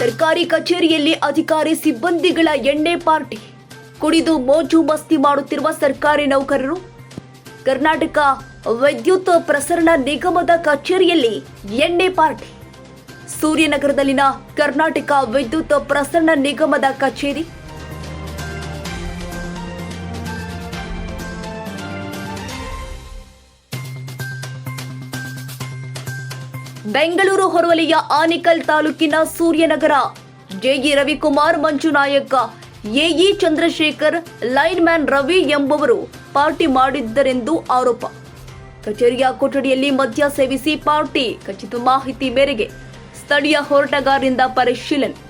ಸರ್ಕಾರಿ ಕಚೇರಿಯಲ್ಲಿ ಅಧಿಕಾರಿ ಸಿಬ್ಬಂದಿಗಳ ಎಣ್ಣೆ ಪಾರ್ಟಿ. ಕುಡಿದು ಮೋಜು ಮಸ್ತಿ ಮಾಡುತ್ತಿರುವ ಸರ್ಕಾರಿ ನೌಕರರು. ಕರ್ನಾಟಕ ವಿದ್ಯುತ್ ಪ್ರಸರಣ ನಿಗಮದ ಕಚೇರಿಯಲ್ಲಿ ಎಣ್ಣೆ ಪಾರ್ಟಿ. ಸೂರ್ಯನಗರದಲ್ಲಿನ ಕರ್ನಾಟಕ ವಿದ್ಯುತ್ ಪ್ರಸರಣ ನಿಗಮದ ಕಚೇರಿ. ಬೆಂಗಳೂರು ಹೊರವಲಯ ಆನಿಕಲ್ ತಾಲೂಕಿನ Suryanagar. JE Ravikumar Manjunayaka AE Chandrashekhar lineman Ravi ಎಂಬುವರು ಪಾರ್ಟಿ ಮಾಡಿದ್ದರೆಂದು ಆರೋಪ. ಕಚೇರಿಯ ಕೊಠಡಿಯಲ್ಲಿ ಮದ್ಯ ಸೇವಿಸಿ ಪಾರ್ಟಿ, ಖಚಿತ ಮಾಹಿತಿ ಮೇರೆಗೆ ಸ್ಥಳೀಯ ಹೋರಾಟಗಾರರಿಂದ ಪರಿಶೀಲನೆ.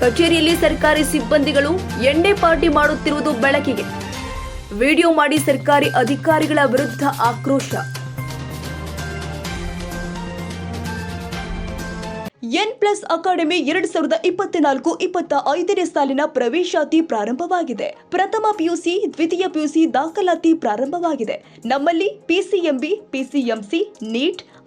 ಕಚೇರಿಯಲ್ಲಿ ಸರ್ಕಾರಿ ಸಿಬ್ಬಂದಿಗಳು ಎಣ್ಣೆ ಪಾರ್ಟಿ ಮಾಡುತ್ತಿರುವುದು ಬೆಳಕಿಗೆ. ವಿಡಿಯೋ ಮಾಡಿ ಸರ್ಕಾರಿ ಅಧಿಕಾರಿಗಳ ವಿರುದ್ಧ ಆಕ್ರೋಶ. ಎನ್ ಪ್ಲಸ್ ಅಕಾಡೆಮಿ ಎರಡ್ ಸಾವಿರದ ಇಪ್ಪತ್ನಾಲ್ಕು ಇಪ್ಪತ್ತ ಐದನೇ ಸಾಲಿನ ಪ್ರವೇಶಾತಿ ಪ್ರಾರಂಭವಾಗಿದೆ. ಪ್ರಥಮ ಪಿಯುಸಿ, ದ್ವಿತೀಯ ಪಿಯುಸಿ ದಾಖಲಾತಿ ಪ್ರಾರಂಭವಾಗಿದೆ. ನಮ್ಮಲ್ಲಿ PCMB PCMC NEET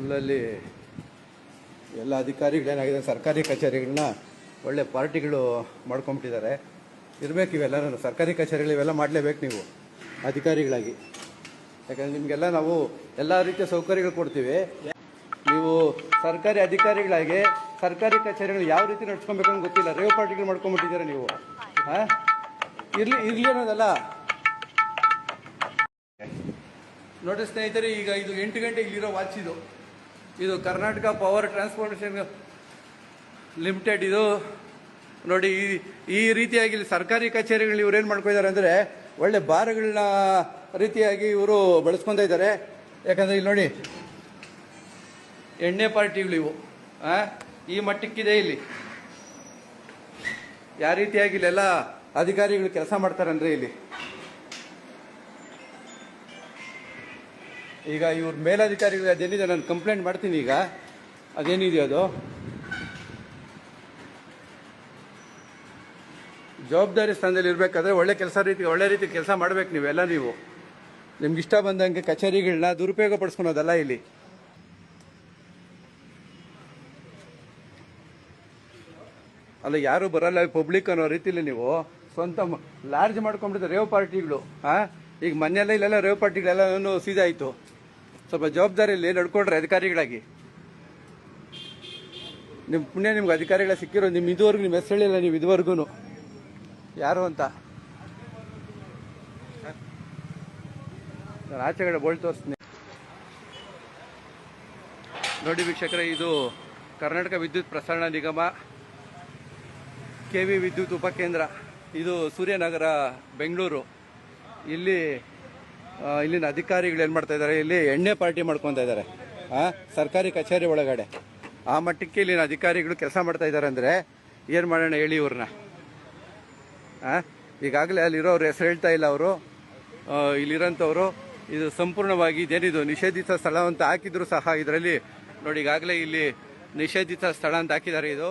ಫುಲ್ಲಲ್ಲಿ ಎಲ್ಲ ಅಧಿಕಾರಿಗಳೇನಾಗಿದೆ ಸರ್ಕಾರಿ ಕಚೇರಿಗಳನ್ನ ಒಳ್ಳೆ ಪಾರ್ಟಿಗಳು ಮಾಡ್ಕೊಂಬಿಟ್ಟಿದ್ದಾರೆ. ಇರಬೇಕು ಇವೆಲ್ಲ ಸರ್ಕಾರಿ ಕಚೇರಿಗಳು ಇವೆಲ್ಲ ಮಾಡಲೇಬೇಕು ನೀವು, ಅಧಿಕಾರಿಗಳಾಗಿ. ಯಾಕಂದರೆ ನಿಮಗೆಲ್ಲ ನಾವು ಎಲ್ಲ ರೀತಿಯ ಸೌಕರ್ಯಗಳು ಕೊಡ್ತೀವಿ. ನೀವು ಸರ್ಕಾರಿ ಅಧಿಕಾರಿಗಳಾಗಿ, ಸರ್ಕಾರಿ ಕಚೇರಿಗಳು ಯಾವ ರೀತಿ ನಡ್ಸ್ಕೊಬೇಕು ಅಂತ ಗೊತ್ತಿಲ್ಲ. ರೇವ್ ಪಾರ್ಟಿಗಳು ಮಾಡ್ಕೊಂಬಿಟ್ಟಿದ್ದೀರಾ ನೀವು? ಹಾಂ? ಇರಲಿ ಇರಲಿ ಅನ್ನೋದಲ್ಲ. ನೋಡಿ ಸ್ನೇಹಿತರೆ, ಈಗ ಇದು ಎಂಟು ಗಂಟೆ ಇಲ್ಲಿರೋ ವಾಚ್ ಇದು ಕರ್ನಾಟಕ ಪವರ್ ಟ್ರಾನ್ಸ್ಪೋರ್ಟೇಷನ್ ಲಿಮಿಟೆಡ್ ಇದು. ನೋಡಿ, ಈ ಈ ರೀತಿಯಾಗಿ ಇಲ್ಲಿ ಸರ್ಕಾರಿ ಕಚೇರಿಗಳು ಇವ್ರು ಏನು ಮಾಡ್ಕೊಂಡಿದ್ದಾರೆ ಅಂದರೆ ಒಳ್ಳೆ ಬಾರ್ಗಳನ್ನ ರೀತಿಯಾಗಿ ಇವರು ಬಳಸ್ಕೊತಾ ಇದ್ದಾರೆ. ಯಾಕಂದರೆ ಇಲ್ಲಿ ನೋಡಿ, ಎಣ್ಣೆ ಪಾರ್ಟಿಗಳು ಇವು? ಈ ಮಟ್ಟಕ್ಕಿದೆ ಇಲ್ಲಿ. ಯಾವ ರೀತಿಯಾಗಿ ಇಲ್ಲೆಲ್ಲ ಅಧಿಕಾರಿಗಳು ಕೆಲಸ ಮಾಡ್ತಾರೆ ಅಂದರೆ ಇಲ್ಲಿ. ಈಗ ಇವ್ರ ಮೇಲಧಿಕಾರಿಗಳು ಅದೇನಿದೆ ನಾನು ಕಂಪ್ಲೇಂಟ್ ಮಾಡ್ತೀನಿ ಈಗ. ಅದೇನಿದೆಯೋ ಅದು? ಜವಾಬ್ದಾರಿ ಸ್ಥಾನದಲ್ಲಿ ಇರಬೇಕಾದ್ರೆ ಒಳ್ಳೆ ಕೆಲಸ ರೀತಿ ಒಳ್ಳೆ ರೀತಿ ಕೆಲಸ ಮಾಡ್ಬೇಕು ನೀವೆಲ್ಲ ನೀವು. ನಿಮ್ಗೆ ಇಷ್ಟ ಬಂದಂಗೆ ಕಚೇರಿಗಳನ್ನ ದುರುಪಯೋಗ ಪಡಿಸ್ಕೊಳೋದಲ್ಲ ಇಲ್ಲಿ. ಅಲ್ಲ, ಯಾರು ಬರಲ್ಲ ಪಬ್ಲಿಕ್ ಅನ್ನೋ ರೀತಿಲಿ ನೀವು. ಸ್ವಂತ ಲಾರ್ಜ್ ಮಾಡ್ಕೊಂಡ್ಬಿಟ್ಟಿದ್ದಾರೆ ರೇವ್ ಪಾರ್ಟಿಗಳು ಹಾ ಈಗ ಮನೆಯಲ್ಲ ಇಲ್ಲೆಲ್ಲ ರೇವ್ ಪಾರ್ಟಿಗಳೆಲ್ಲ ಸೀದಾ ಆಯ್ತು. ಸ್ವಲ್ಪ ಜವಾಬ್ದಾರಿಯಲ್ಲಿ ನಡ್ಕೊಂಡ್ರೆ ಅಧಿಕಾರಿಗಳಾಗಿ. ನಿಮ್ಮ ಪುಣ್ಯ ನಿಮ್ಗೆ ಅಧಿಕಾರಿಗಳ ಸಿಕ್ಕಿರೋ ನಿಮ್ಮ ಇದುವರೆಗೂ ನಿಮ್ಮ ಹೆಸರು ನೀವು ಇದುವರೆಗೂ ಯಾರು ಅಂತ? ನಾನು ಬೋಲ್ಟ್ ತೋರಿಸ್ತೀನಿ. ನೋಡಿ ವೀಕ್ಷಕರೇ, ಇದು ಕರ್ನಾಟಕ ವಿದ್ಯುತ್ ಪ್ರಸರಣ ನಿಗಮ, ಕೆ ವಿ ವಿದ್ಯುತ್ ಉಪಕೇಂದ್ರ. ಇದು ಸೂರ್ಯನಗರ, ಬೆಂಗಳೂರು. ಇಲ್ಲಿ ಇಲ್ಲಿನ ಅಧಿಕಾರಿಗಳು ಏನು ಮಾಡ್ತಾ ಇದ್ದಾರೆ ಇಲ್ಲಿ ಎಣ್ಣೆ ಪಾರ್ಟಿ ಮಾಡ್ಕೊತಾ ಇದ್ದಾರೆ ಸರ್ಕಾರಿ ಕಚೇರಿ ಒಳಗಡೆ. ಆ ಮಟ್ಟಕ್ಕೆ ಇಲ್ಲಿನ ಅಧಿಕಾರಿಗಳು ಕೆಲಸ ಮಾಡ್ತಾ ಇದ್ದಾರೆ ಅಂದರೆ ಏನು ಮಾಡೋಣ ಹೇಳಿ ಇವ್ರನ್ನ? ಈಗಾಗಲೇ ಅಲ್ಲಿರೋರು ಹೆಸರು ಹೇಳ್ತಾ ಇಲ್ಲ ಅವರು. ಇಲ್ಲಿರೋಂಥವ್ರು, ಇದು ಸಂಪೂರ್ಣವಾಗಿ ಇದೇನಿದು, ನಿಷೇಧಿತ ಸ್ಥಳ ಅಂತ ಹಾಕಿದ್ರು ಸಹ ಇದರಲ್ಲಿ. ನೋಡಿ, ಈಗಾಗಲೇ ಇಲ್ಲಿ ನಿಷೇಧಿತ ಸ್ಥಳ ಅಂತ ಹಾಕಿದ್ದಾರೆ ಇದು.